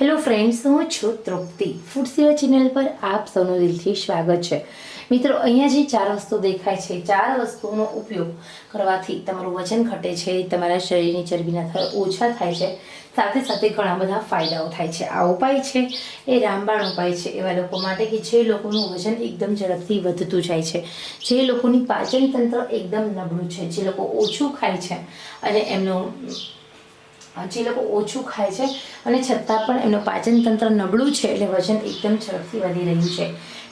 Hello friends, હું છું તૃપ્તિ. Food સેવા ચેનલ પર આપ સૌનું દિલથી સ્વાગત છે. મિત્રો, અહીંયા જે ચાર વસ્તુ દેખાય છે, ચાર વસ્તુનો ઉપયોગ કરવાથી તમારું વજન ઘટે છે, તમારા શરીરની ચરબીના થર ઓછા થાય છે, સાથે સાથે ઘણા બધા ફાયદાઓ થાય છે. આ ઉપાય છે, એ રામબાણ ઉપાય છે. એવા લોકો માટે કે જે લોકોનું વજન એકદમ ઝડપથી વધતું જાય છે. જે લોકોની પાચન તંત્ર એકદમ નબળું છે, જે લોકો ઓછું ખાય છે અને એમનું જે લોકો ઓછું ખાય છે અને છતાં પણ એમનું પાચનતંત્ર નબળું છે એટલે વજન એકદમ ઝડપથી વધી રહ્યું છે.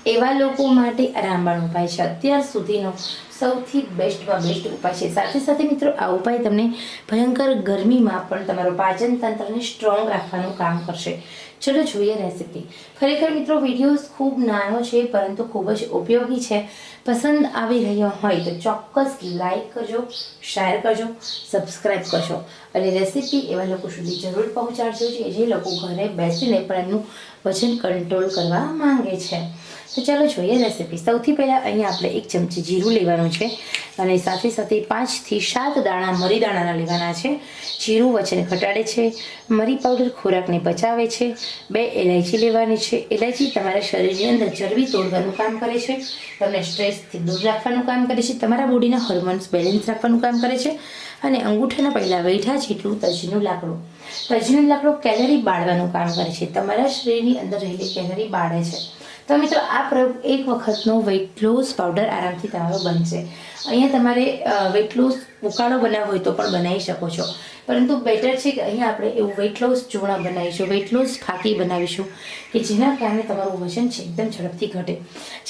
એવા લોકો માટે રામબાણ ઉપાય છે. અત્યાર સુધીનો સૌથી બેસ્ટમાં બેસ્ટ ઉપાય છે. સાથે સાથે મિત્રો, આ ઉપાય તમને ભયંકર ગરમીમાં પણ તમારું પાચન તંત્રને સ્ટ્રોંગ રાખવાનું કામ કરશે. ચલો જોઈએ રેસીપી ખરેખર મિત્રો વીડિયો ખૂબ નાનો છે, પરંતુ ખૂબ જ ઉપયોગી છે. પસંદ આવી રહ્યો હોય તો ચોક્કસ લાઈક કરજો શેર કરજો સબસ્ક્રાઈબ કરજો અને રેસીપી એવા લોકો સુધી જરૂર પહોંચાડજો જે લોકો ઘરે બેસીને પણ એમનું વજન કંટ્રોલ કરવા માંગે છે. તો ચાલો જોઈએ રેસીપી સૌથી પહેલાં અહીંયા આપણે એક ચમચી જીરું લેવાનું છે અને સાથે સાથે પાંચથી સાત દાણા મરી દાણાના લેવાના છે. જીરું વચન ઘટાડે છે. મરી પાવડર ખોરાકને બચાવે છે. બે એલાયચી લેવાની છે. એલાયચી તમારા શરીરની અંદર ચરબી તોડવાનું કામ કરે છે. તમને સ્ટ્રેસથી દૂર રાખવાનું કામ કરે છે. તમારા બોડીના હોર્મોન્સ બેલેન્સ રાખવાનું કામ કરે છે. અને અંગૂઠાના પહેલાં વૈઠા જેટલું તજનું લાકડું. તજનું લાકડું કેલરી બાળવાનું કામ કરે છે. તમારા શરીરની અંદર રહેલી કેલરી બાળે છે. તો મિત્રો આ પ્રયોગ એક વખતનો વેઇટ લોસ પાવડર આરામથી તમારો બનશે. અહીંયા તમારે વેઇટ લોસ ઉકાળો બનાવવો હોય તો પણ બનાવી શકો છો. પરંતુ બેટર છે કે અહીંયા આપણે એવું વેઇટ લોસ ચૂર્ણ બનાવીશું વેઇટ લોસ ફાકી બનાવીશું, કે જેના કારણે તમારું વજન છે એકદમ ઝડપથી ઘટે.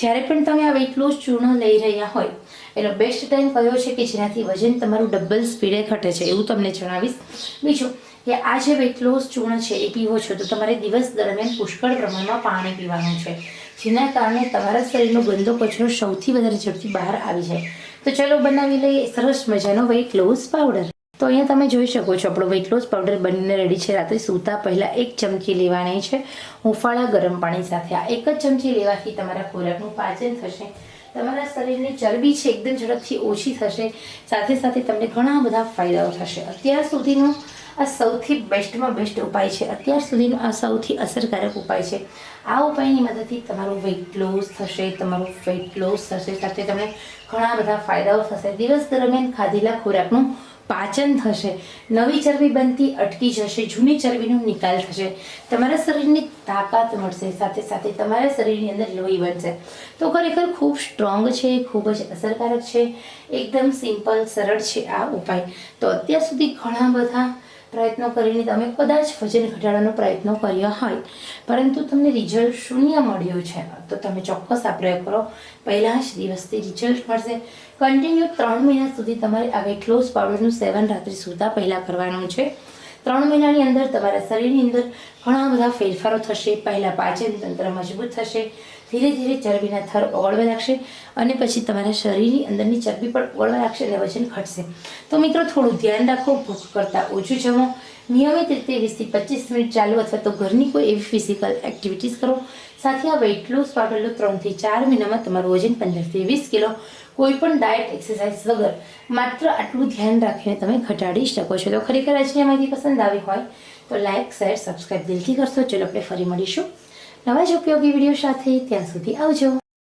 જ્યારે પણ તમે આ વેઇટ લોસ ચૂર્ણ લઈ રહ્યા હોય, એનો બેસ્ટ ટાઈમ કયો છે કે જેનાથી વજન તમારું ડબલ સ્પીડે ઘટે છે, એવું તમને જણાવીશ. બીજું, કે આ જે વેઇટ લોસ ચૂર્ણ છે એ પીવો છો તો તમારે દિવસ દરમિયાન પુષ્કળ પ્રમાણમાં પાણી પીવાનું છે. જેના કારણે તમારા શરીરનો ગંદો કચરો સૌથી વધારે ઝડપથી બહાર આવી જાય. તો ચલો બનાવી લઈએ સરસ મજાનો વેઇટ લોસ પાવડર તો અહીંયા તમે જોઈ શકો છો, આપણો વેઇટ લોસ પાવડર બનીને રેડી છે. રાત્રે સૂતા પહેલાં એક ચમચી લેવાની છે. હુંફાળા ગરમ પાણી સાથે. આ એક જ ચમચી લેવાથી તમારા ખોરાકનું પાચન થશે. તમારા શરીરની ચરબી છે, એકદમ ઝડપથી ઓછી થશે. સાથે સાથે તમને ઘણા બધા ફાયદાઓ થશે. અત્યાર સુધીનો આ સૌથી બેસ્ટમાં બેસ્ટ ઉપાય છે. અત્યાર સુધીનો આ સૌથી અસરકારક ઉપાય છે. આ ઉપાયની મદદથી તમારું વેઇટ લોસ થશે, તમારું ફેટ લોસ થશે, સાથે તમને ઘણા બધા ફાયદાઓ થશે. દિવસ દરમિયાન ખાધેલા ખોરાકનું પાચન થશે, નવી ચરબી બનતી અટકી જશે, જૂની ચરબીનો નિકાલ થશે, તમારા શરીરની તાકાત મળશે, સાથે સાથે તમારા શરીરની અંદર લોહી બનશે. તો ખરેખર ખૂબ સ્ટ્રોંગ છે, ખૂબ જ અસરકારક છે, એકદમ સિમ્પલ સરળ છે આ ઉપાય. તો અત્યાર સુધી ઘણા બધા પ્રયત્નો કરીને તમે કદાચ વજન ઘટાડવાનો પ્રયત્ન કર્યો હોય. પરંતુ તમને રિઝલ્ટ શૂન્ય મળ્યું છે. તો તમે ચોક્કસ આ પ્રયોગ કરો. પહેલાં જ દિવસથી રિઝલ્ટ મળશે. કન્ટિન્યુ ત્રણ મહિના સુધી તમારે આ વેટ લોસ પાવડરનું સેવન રાત્રે સૂતા પહેલાં કરવાનું છે. ત્રણ મહિનાની અંદર તમારા શરીરની અંદર ઘણા બધા ફેરફારો થશે. પહેલાં પાચન તંત્ર મજબૂત થશે. ધીરે ધીરે ચરબીના થર ઓગળવા લાગશે અને પછી તમારા શરીરની અંદરની ચરબી પણ ઓગળવા લાગશે અને વજન ઘટશે. તો મિત્રો, થોડું ધ્યાન રાખો, ભૂખ કરતાં ઓછું જમો. નિયમિત રીતે વીસથી પચીસ મિનિટ ચાલુ અથવા તો ઘરની કોઈ એવી ફિઝિકલ એક્ટિવિટીઝ કરો. સાથે આ વેઇટ લોસ પાટલો ત્રણથી ચાર મહિનામાં તમારું વજન પંદરથી વીસ કિલો. કોઈ પણ ડાયટ એક્સરસાઇઝ વગર માત્ર આટલું ધ્યાન રાખીને તમે ઘટાડી શકો છો. તો ખરેખર આજની માહિતી પસંદ આવી હોય તો લાઇક શેર સબસ્ક્રાઈબ દિલથી કરશો. ચલો, આપણે ફરી મળીશું. નવા જ ઉપયોગી વીડિયો સાથે ત્યાં સુધી આવજો.